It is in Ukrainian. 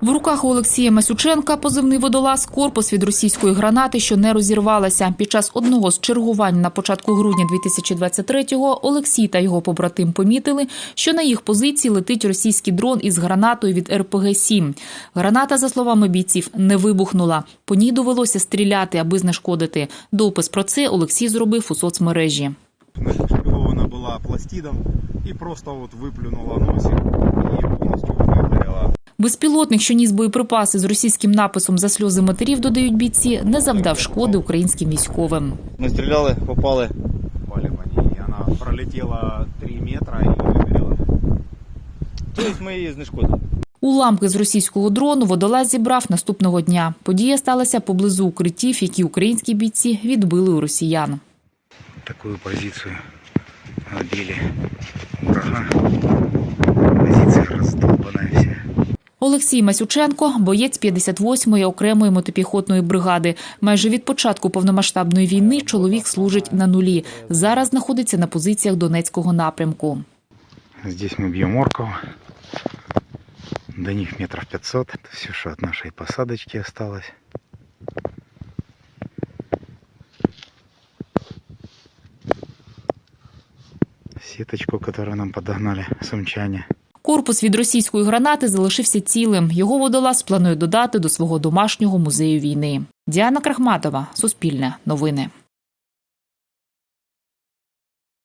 В руках у Олексія Масюченка позивний водолаз корпус від російської гранати, що не розірвалася. Під час одного з чергувань на початку грудня 2023-го Олексій та його побратим помітили, що на їх позиції летить російський дрон із гранатою від РПГ-7. Граната, за словами бійців, не вибухнула. По ній довелося стріляти, аби знешкодити. Допис про це Олексій зробив у соцмережі. Нашпигована була пластидом і просто от виплюнула носик і повністю вигоріла. Безпілотник, що ніс боєприпаси з російським написом за сльози матерів, додають бійці, не завдав шкоди українським військовим. Ми стріляли, попали. Попали по ній, вона пролетіла 3 метри і вигоріла. Тобто ми її знешкодили. Уламки з російського дрону водолаз зібрав наступного дня. Подія сталася поблизу укриттів, які українські бійці відбили у росіян. такую позицию отбили врага. Олексій Масюченко, боєць 58-ї окремої мотопіхотної бригади. Майже від початку повномасштабної війни чоловік служить на нулі. Зараз знаходиться на позиціях Донецького напрямку. Здесь мы бьем орков. До них метров 500. Это все, что от нашей посадочки осталось. Сеточку, которую нам подогнали сумчане. Корпус від російської гранати залишився цілим. Його водолаз планує додати до свого домашнього музею війни. Діана Крахматова, Суспільне, Новини.